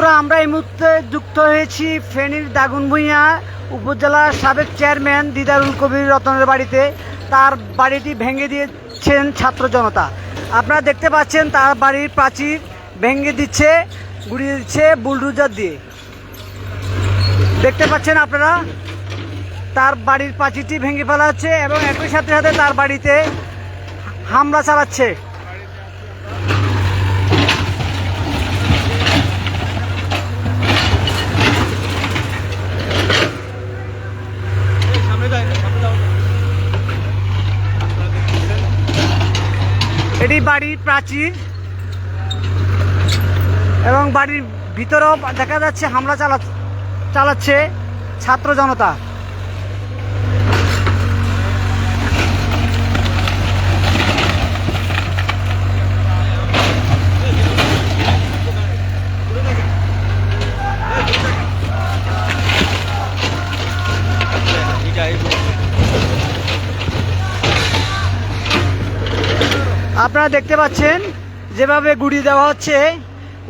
বন্ধুরা, আমরা এই মুহূর্তে যুক্ত হয়েছি ফেনীর দাগুনভূঁইয়া উপজেলার সাবেক চেয়ারম্যান দিদারুল কবির রতনের বাড়িতে। তার বাড়িটি ভেঙে দিয়েছেন ছাত্র জনতা। আপনারা দেখতে পাচ্ছেন, তার বাড়ির প্রাচীর ভেঙে দিচ্ছে, গুড়িয়ে দিচ্ছে বুলডুজার দিয়ে। দেখতে পাচ্ছেন আপনারা, তার বাড়ির প্রাচীরটি ভেঙে ফেলা হচ্ছে এবং একই সাথে সাথে তার বাড়িতে হামলা চালাচ্ছে। এটি বাড়ির প্রাচীর এবং বাড়ির ভিতরেও দেখা যাচ্ছে হামলা চালা চালাচ্ছে ছাত্র জনতা। আপনারা দেখতে পাচ্ছেন, যেভাবে গুড়ি দেওয়া হচ্ছে,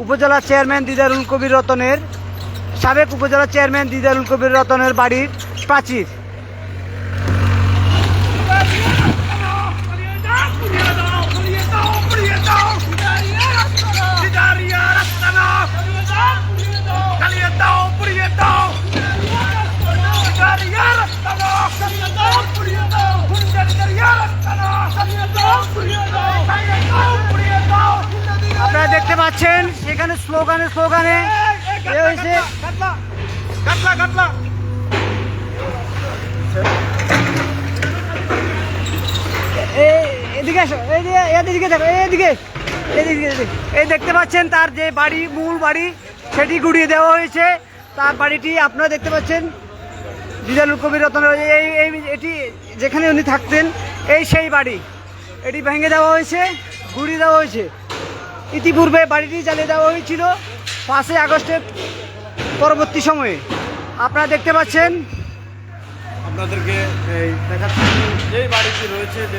উপজেলা চেয়ারম্যান দিদারুল কবির রতনের, সাবেক উপজেলা চেয়ারম্যান দিদারুল কবির রতনের বাড়ির প্রাচীর। স্লোগানে স্লোগানে। এ হয়েছে কাটলা কাটলা এদিকে আসো এইদিকে এদিকে দেখো এদিকে এদিকে। এই দেখতে পাচ্ছেন তার যে বাড়ি মূল বাড়ি সেটি গুড়িয়ে দেওয়া হয়েছে। তার বাড়িটি আপনারা দেখতে পাচ্ছেন। দিদালুল কবির রতন এই এই এটি যেখানে উনি থাকতেন এই সেই বাড়ি। এটি ভেঙে দেওয়া হয়েছে গুড়িয়ে দেওয়া হয়েছে। ইতিপূর্বে বাড়িটি জ্বালিয়ে দেওয়া হয়েছিল পাঁচই আগস্টের পরবর্তী সময়ে। আপনারা দেখতে পাচ্ছেন। আপনাদেরকে এই দেখাচ্ছি যেই বাড়িটি রয়েছে যে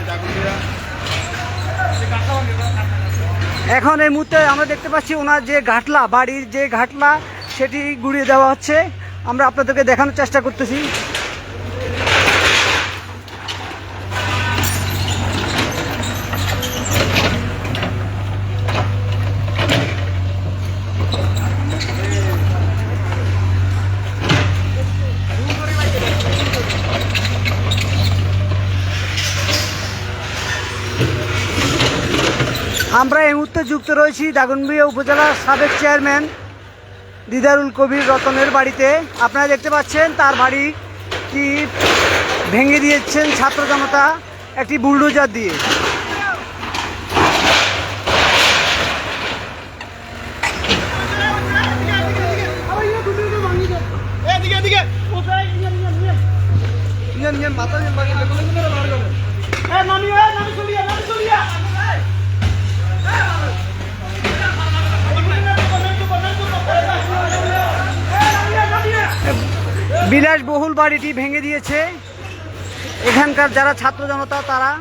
এখন এই মুহূর্তে আমরা দেখতে পাচ্ছি ওনার যে ঘাটলা বাড়ির যে ঘাটলা সেটি গুড়িয়ে দেওয়া হচ্ছে। আমরা আপনাদেরকে দেখানোর চেষ্টা করতেছি আমরা এই মুহূর্তে যুক্ত রয়েছি দাগনবিয়া উপজেলার সাবেক চেয়ারম্যান দিদারুল কবির রতনের বাড়িতে। আপনারা দেখতে পাচ্ছেন তার বাড়ি কি ভেঙে দিয়েছেন ছাত্র জনতা একটি বুলডোজার দিয়ে। মাথা বিলাসবহুল বাড়িটি ভেঙে দিয়েছে। এখানকার যারা ছাত্র জনতা তারা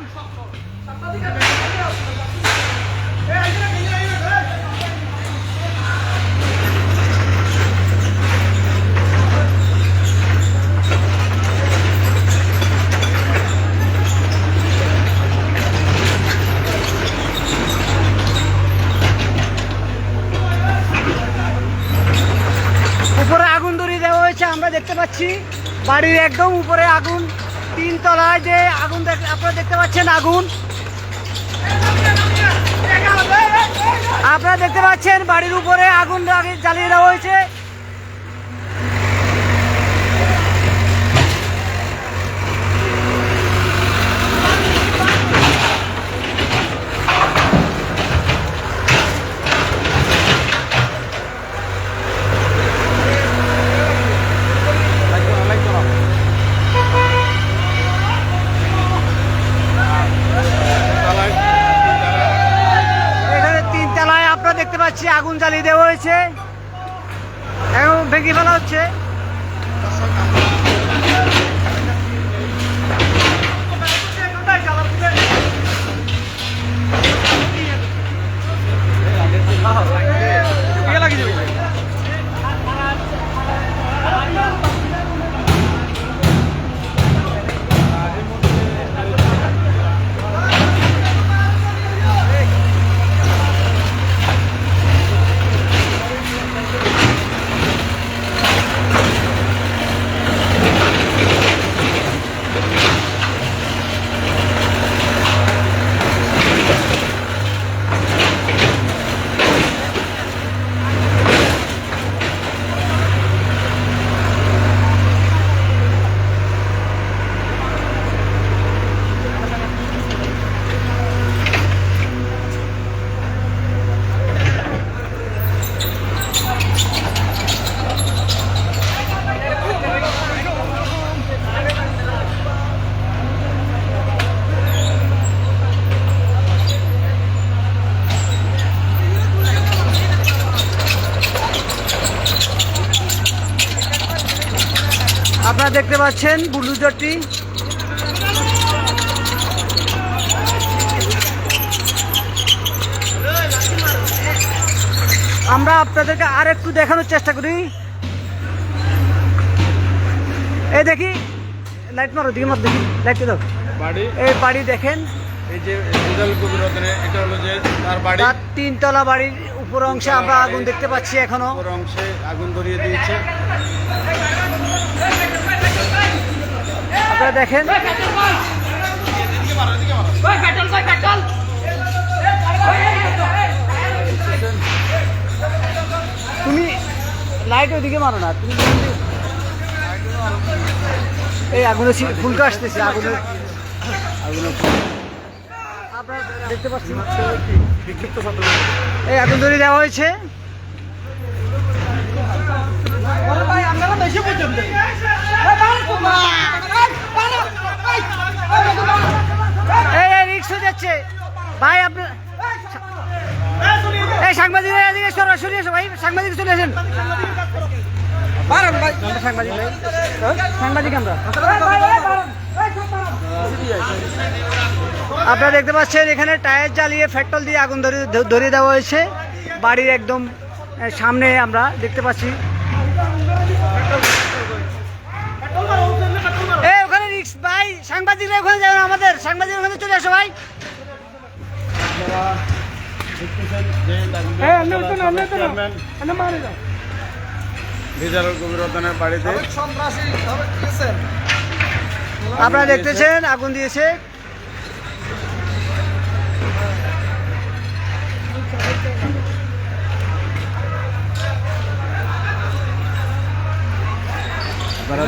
উপরে আগুন দেওয়া হয়েছে আমরা দেখতে পাচ্ছি। বাড়ির একদম উপরে আগুন তিন তলায় যে আগুন দেখ- আপনারা দেখতে পাচ্ছেন আগুন। আপনারা দেখতে পাচ্ছেন বাড়ির উপরে আগুন জ্বালিয়ে দেওয়া হয়েছে এখানে তিন তলায় আপনারা দেখতে পাচ্ছি আগুন জ্বালিয়ে দেওয়া হয়েছে। এবং ভেঙে ফেলা হচ্ছে। লাগিয়ে কিছু আপনারা দেখতে পাচ্ছেন বুলডোজারটি। আমরা আপনাদেরকে আর একটু দেখানোর চেষ্টা করি। এই দেখি লাইট মারো দিকে মার দেখি লাইটটা দাও। বাড়ি? এই বাড়ি দেখেন। এই যে এটা হলো যে তার বাড়ি। তার তিনতলা বাড়ির উপর অংশে আমরা আগুন দেখতে পাচ্ছি এখনও। উপর অংশে আগুন ধরিয়ে দিয়েছে। আপনারা দেখেন। তুমি লাইট ওইদিকে মারো না তুমি এই আগুনের শি- ফুলকা আসতেছে আগুনের আপনারা দেখতে পাচ্ছেন? বিক্ষিপ্ত এই আগুন ধরে দেওয়া হয়েছে। এই এই রিক্সা যাচ্ছে। ভাই আপনার সাংবাদিক ভাই, সাংবাদিক চলে আপনারা দেখতে পাচ্ছেন, এখানে টায়ার জ্বালিয়ে পেট্রোল দিয়ে আগুন ধরে ধরিয়ে দেওয়া হয়েছে। বাড়ির একদম সামনে আমরা দেখতে পাচ্ছি। ভাই সাংবাদিকরা ওখানে যাবেন আমাদের সাংবাদিক ওখানে চলে আসো ভাই। আপনারা দেখতেছেন আগুন এই, আপনি উঠুন, আপনি উঠুন। চেয়ারম্যান রেজাল কবির রতনের বাড়িতে আপনারা দেখতেছেন আগুন দিয়েছে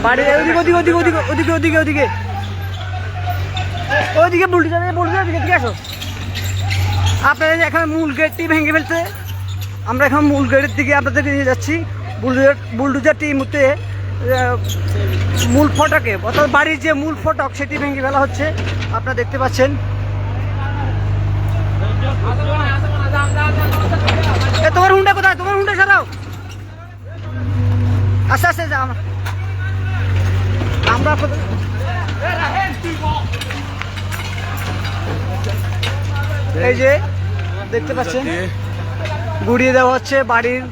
বাড়ির ওদিকে ওদিকে ওদিকে ওদিকে ওদিকে ওদিকে ওদিকে। ওদিকে বুলডোজার বুলডোজার দিকে আসো। আপনারা এখন মূল গেটটি ভেঙে ফেলতে আমরা এখন মূল গেটের দিকে আপনাদেরকে নিয়ে যাচ্ছি। বুলডোজার বুলডোজারটি মুহূর্তে মূল ফটকে, অর্থাৎ বাড়ির যে মূল ফটক, সেটি ভেঙে ফেলা হচ্ছে। আপনারা দেখতে পাচ্ছেন। তোমার হুন্ডা কোথায়? তোমার হুন্ডা সারাও। আস্তে আস্তে যা আমরা কোথায়- এই যে, দেখতে পাচ্ছেন? গুড়িয়ে দেওয়া হচ্ছে বাড়ির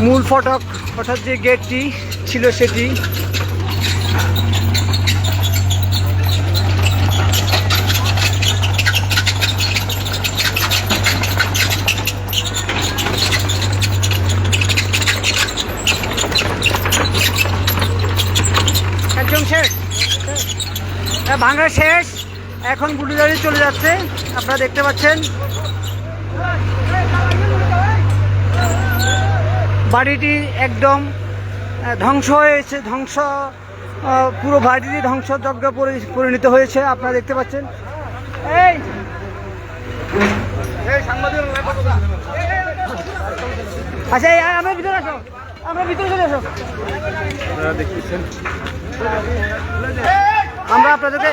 মূল ফটক, অর্থাৎ যে গেটটি ছিল সেটি একদম শেষ হ্যাঁ, ভাঙা শেষ। এখন বুলডোজারে চলে যাচ্ছে। আপনারা দেখতে পাচ্ছেন। বাড়িটি একদম ধ্বংস হয়েছে ধ্বংস পুরো বাড়িটি ধ্বংসযজ্ঞ পরি- পরিণত হয়েছে। আপনারা দেখতে পাচ্ছেন। এই! আচ্ছা আমরা ভিতরে আসো। আমরা ভিতরে চলে আসো। দেখতেছেন। আমরা আপনাদেরকে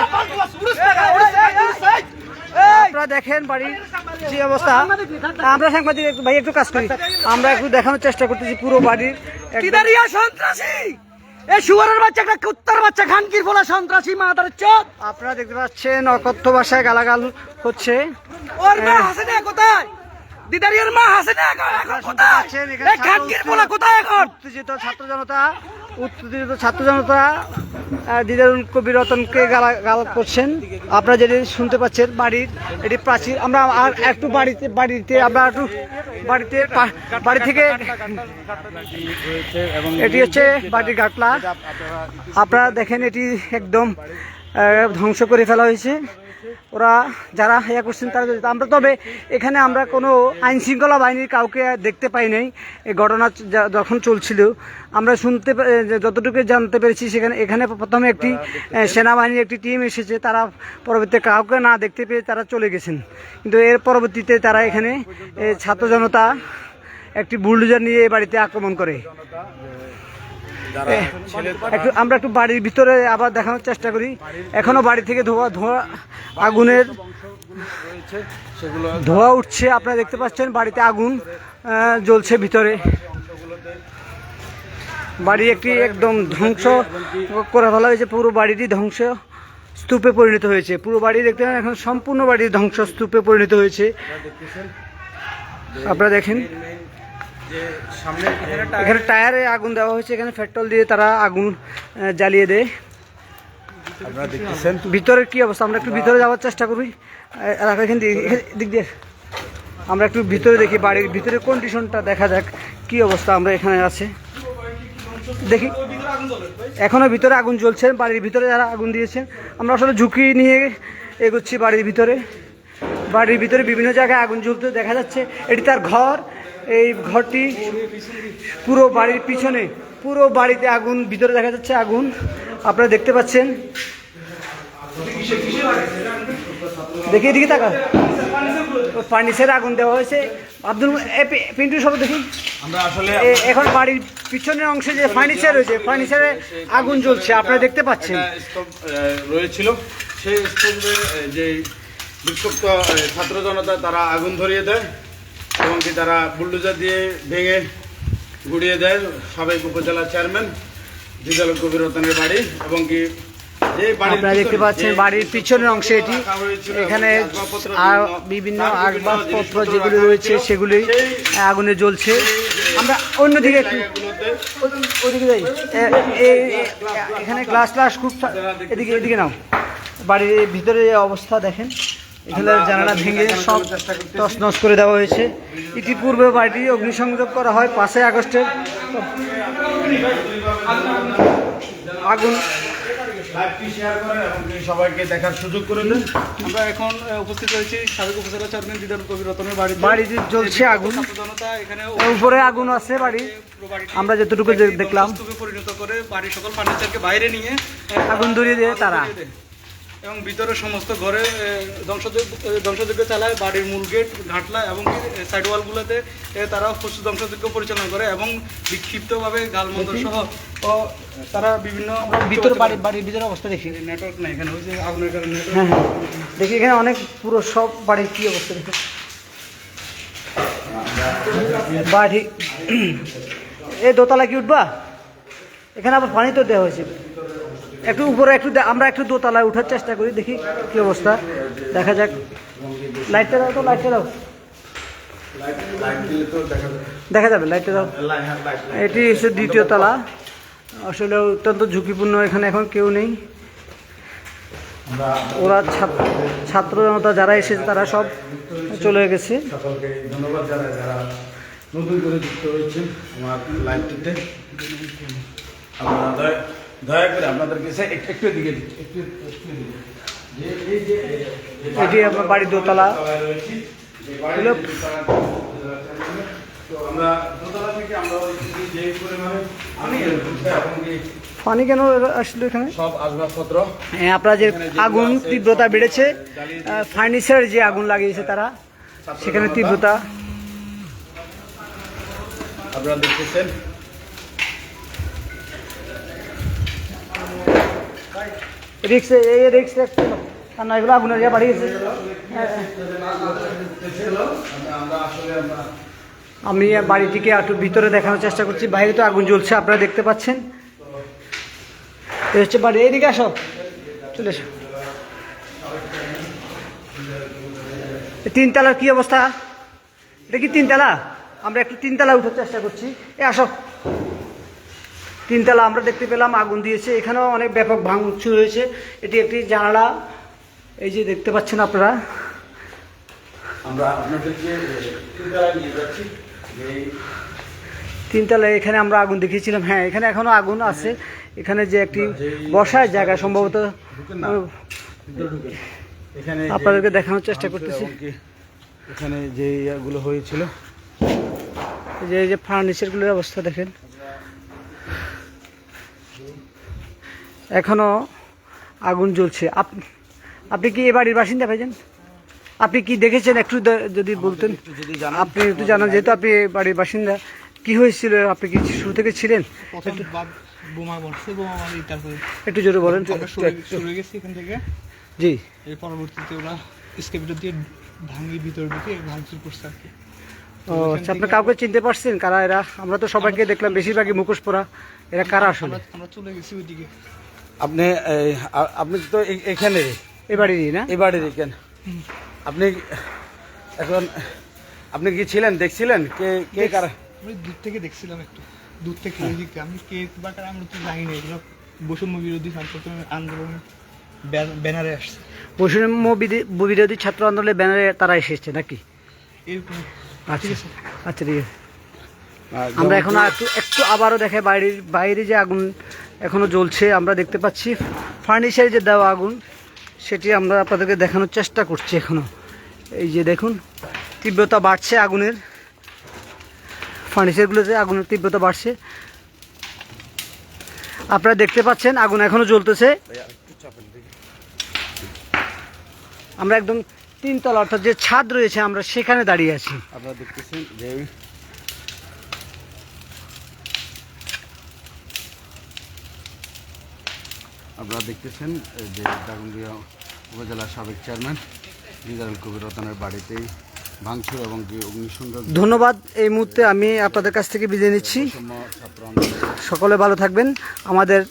আপনারা দেখেন বাড়ির যে অবস্থা। আমরা সাংবাদিক ভাই একটু কাজ করি। আমরা একটু দেখানোর চেষ্টা করতেছি পুরো বাড়ির। সন্ত্রাসী! এই শুয়ারের বাচ্চা একটা কুত্তার বাচ্চা খানকির ফলা সন্ত্রাসী মাদার চোদ। আপনারা দেখতে পাচ্ছেন অকথ্য ভাষায় গালাগাল হচ্ছে। ওর মা হ্যাঁ। কোথায়? দিদারিয়ার মা হাসিনা এখন? কোথায়? এই খানকির কোথায় এখন? উত্তেজিত ছাত্র জনতা। উত্তেজিত ছাত্র জনতা দিদারুল কবির রতনকে গালা গাল করছেন। আপনারা যেটি শুনতে পাচ্ছেন, বাড়ির, এটি প্রাচীর। আমরা আর একটু বাড়িতে বাড়িতে, আমরা একটু বাড়িতে বাড়ি থেকে এটি হচ্ছে বাড়ির গাটলা আপনারা দেখেন, এটি একদম ধ্বংস করে ফেলা হয়েছে। ওরা যারা ইয়া করছেন তারা। আমরা তবে এখানে আমরা কোনো আইন শৃঙ্খলা বাহিনীর কাউকে দেখতে পাই নাই। এই ঘটনা যখন চলছিল, আমরা শুনতে যতটুকু জানতে পেরেছি, সেখানে এখানে প্রথমে একটি সেনাবাহিনীর একটি টিম এসেছে। তারা পরবর্তীতে কাউকে না দেখতে পেয়ে তারা চলে গেছেন। কিন্তু এর পরবর্তীতে তারা এখানে ছাত্র জনতা একটি বুলডোজার নিয়ে এই বাড়িতে আক্রমণ করে। একটু আমরা একটু বাড়ির ভিতরে আবার দেখানোর চেষ্টা করি। এখনও বাড়ি থেকে ধোয়া ধোয়া আগুনের ধোয়া উঠছে আপনারা দেখতে পাচ্ছেন বাড়িতে আগুন জ্বলছে ভিতরে। বাড়ি একটি একদম ধ্বংস করে ফেলা হয়েছে পুরো বাড়িটি ধ্বংস স্তূপে পরিণত হয়েছে। পুরো বাড়ি দেখতে পারেন এখন সম্পূর্ণ বাড়ি ধ্বংস স্তূপে পরিণত হয়েছে। আপনারা দেখেন। যে সামনে এখানে টায়ারে আগুন দেওয়া হয়েছে এখানে পেট্রোল দিয়ে তারা আগুন জ্বালিয়ে দেয়। আপনারা দেখতেছেন? ভিতরের কি অবস্থা? আমরা একটু ভিতরে যাওয়ার চেষ্টা করি। এখান দিক দিয়ে। আমরা একটু ভিতরে দেখি বাড়ির ভিতরে কন্ডিশনটা দেখা যাক কি অবস্থা আমরা এখানে আছে। দেখি। এখনও ভিতরে আগুন জ্বলছে বাড়ির ভিতরে যারা আগুন দিয়েছেন আমরা আসলে ঝুঁকি নিয়ে এগোচ্ছি বাড়ির ভিতরে। বাড়ির ভিতরে বিভিন্ন জায়গায় আগুন জ্বলতে দেখা যাচ্ছে। এটি তার ঘর এই ঘরটি পুরো বাড়ির পিছনে পুরো বাড়িতে আগুন ভিতরে দেখা যাচ্ছে আগুন। আপনারা দেখতে পাচ্ছেন। দেখি এদিকে তাকা ফার্নিচারে আগুন দেওয়া হয়েছে। আব্দুল পিন্টু সব দেখি। এখন বাড়ির পিছনের অংশে যে ফার্নিচার রয়েছে ফার্নিচারে আগুন জ্বলছে। আপনারা দেখতে পাচ্ছেন। রয়েছিল। সেই যে বিক্ষুব্ধ ছাত্র জনতা তারা আগুন ধরিয়ে দেয়। এবং কি তারা বুলডোজার দিয়ে ভেঙে গুড়িয়ে দেয় সাবেক উপজেলা চেয়ারম্যান দিদাল কবির রতনের বাড়ি এবং কি আপনারা দেখতে পাচ্ছেন বাড়ির পিছনের অংশে এটি। এখানে বিভিন্ন- আসবাবপত্র যেগুলি রয়েছে সেগুলি আগুনে জ্বলছে। আমরা অন্যদিকে যাই। এখানে গ্লাস গ্লাস খুব এদিকে এদিকে নাও। বাড়ির ভিতরে অবস্থা দেখেন। এখানে জানালা ভেঙে সব তছনছ করে দেওয়া হয়েছে। ইতিপূর্বে বাড়িটি অগ্নিসংযোগ করা হয় পাঁচই আগস্টের। আগুন। লাইভটি শেয়ার করেন এবং সবাইকে দেখার সুযোগ করে দেন। আমরা এখন উপস্থিত রয়েছি সাবেক উপজেলা চেয়ারম্যান দিদার কবির রতনের বাড়িতে। বাড়িতে জ্বলছে আগুন। এখানে উপরে আগুন আছে বাড়ি আমরা যতটুকু যে- দেখলাম। পরিণত করে বাড়ির সকল ফার্নিচারকে বাইরে নিয়ে আগুন ধরিয়ে দিয়ে তারা। এবং ভিতরে সমস্ত ঘরে ধ্বংসযোগ্য ধ্বংসযোগ্য চালায় বাড়ির মূল গেট ঘাটলা এবং সাইড ওয়ালগুলোতে তারা পশু ধ্বংসযোগ্য পরিচালনা করে এবং বিক্ষিপ্তভাবে গালমন্দ সহ তারা বিভিন্ন ভিতর বাড়ির বাড়ির ভিতরে অবস্থা দেখি। নেটওয়ার্ক নাই এখানে হচ্ছে আগুনের কারণে হ্যাঁ হ্যাঁ। দেখি এখানে অনেক পুরো সব বাড়ির কী অবস্থা দেখো। বাড়ি এই দোতলা কি উঠবা? এখানে আবার পানি তো দেওয়া হয়েছে। একটু উপরে, একটু আমরা একটু দোতলায় উঠার চেষ্টা করি, দেখি কি অবস্থা। দেখা যাক। লাইটটা দাও তো লাইটটা দাও। দেখা যাবে লাইটটা দাও। এটি হচ্ছে দ্বিতীয় তলা। আসলে অত্যন্ত ঝুঁকিপূর্ণ, এখানে এখন কেউ নেই। ওরা ছাত্র জনতা যারা এসেছে, তারা সব চলে গেছে। ধন্যবাদ জানাই যারা নতুন করে যুক্ত আমার দয়া- করে আপনাদেরকে সে একটু যে এটি আপনার বাড়ির দোতলা। পানি কেন আসলো এখানে? সব আসবাবপত্র। হ্যাঁ, আপনারা যে আগুন তীব্রতা বেড়েছে ফার্নিচার যে আগুন লাগিয়েছে তারা সেখানে তীব্রতা। আপনারা দেখতেছেন? রিক্স এই রিক্স আর না এগুলো আগুনের ইয়ে বাড়িয়েছে আমরা আমি বাড়িটিকে একটু ভিতরে দেখানোর চেষ্টা করছি। বাইরে তো আগুন জ্বলছে আপনারা দেখতে পাচ্ছেন। হচ্ছে বাড়ি। এইদিকে আসো। চলে এসো। তিনতলার কি অবস্থা? এটা কি তিনতলা? আমরা একটু তিনতলা উঠার চেষ্টা করছি। এ আসো। তিনতলা আমরা দেখতে পেলাম আগুন দিয়েছে। এখানেও অনেক ব্যাপক ভাঙচুর হয়েছে। এটি একটি জানালা। এই যে দেখতে পাচ্ছেন আপনারা। আমরা আপনাদেরকে তিনতলায় নিয়ে যাচ্ছি। তিনতলায় এখানে আমরা আগুন দেখিয়েছিলাম। হ্যাঁ এখানে এখনও আগুন আছে। এখানে যে একটি বসার জায়গা সম্ভবত আপনাদেরকে দেখানোর চেষ্টা করতেছি। এখানে যে ইয়েগুলো হয়েছিল। এই যে এই যে ফার্নিচারগুলোর অবস্থা দেখেন। এখনও আগুন জ্বলছে। আপ- আপনি কি এ বাড়ির বাসিন্দা ভাইজান? আপনি কি দেখেছেন? একটু যদি বলতেন। আপনি একটু জানান যেহেতু আপনি এ বাড়ির বাসিন্দা কি হয়েছিল? আপনি কি শুরু থেকে ছিলেন? বোমা বলছে বোমা মারি তারপরে একটু জোরে বলেন। সরে সরে গেছি এখান থেকে। জি। এর পরবর্তীতে ওরা স্কেপিটার দিয়ে ভাঙি ভিতর ঢুকে ভাঙচুর করছে আর কি। ও আচ্ছা আপনি কাউকে চিনতে পারছেন? কারা এরা? আমরা তো সবাইকে দেখলাম বেশিরভাগই মুখোশ পরা এরা কারা আসলে? আমরা চলে গেছি ওইদিকে। আপনি আপনি তো এখানে। এ বাড়িরই না? এই বাড়ির এখানে আপনি এখন আপনি কি ছিলেন দেখছিলেন? কে কে কারা? আমি দূর থেকে দেখছিলাম একটু। দূর থেকে আমি কে বা কারা আমরা তো জানি না। এগুলো বৈষম্য বিরোধী ছাত্র আন্দোলন ব্যানারে আসছে। বৈষম্য বিধি- বিরোধী ছাত্র আন্দোলনের ব্যানারে তারা এসেছে নাকি? আচ্ছা ঠিক আছে। আচ্ছা ঠিক আছে। আমরা এখন একটু একটু আবারও দেখে বাইরের বাইরে যে আগুন এখনও জ্বলছে, আমরা দেখতে পাচ্ছি। ফার্নিচারে যে দেওয়া আগুন, সেটি আমরা আপনাদেরকে দেখানোর চেষ্টা করছি এখনও। এই যে দেখুন, তীব্রতা বাড়ছে আগুনের। ফার্নিচারগুলোতে আগুনের তীব্রতা বাড়ছে। আপনারা দেখতে পাচ্ছেন, আগুন এখনও জ্বলতেছে। আমরা একদম তিনতলা, অর্থাৎ যে ছাদ রয়েছে, আমরা সেখানে দাঁড়িয়ে আছি। আপনারা দেখতেছেন আপনারা দেখতেছেন যে দাগনদিয়া উপজেলার সাবেক চেয়ারম্যান রিজাল কবির রতনের বাড়িতেই ভাঙচুর এবং যে অগ্নিসংযোগ ধন্যবাদ। এই মুহূর্তে আমি আপনাদের কাছ থেকে বিদায় নিচ্ছি। সকলে ভালো থাকবেন। আমাদের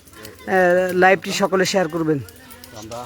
লাইভটি সকলে শেয়ার করবেন। আমরা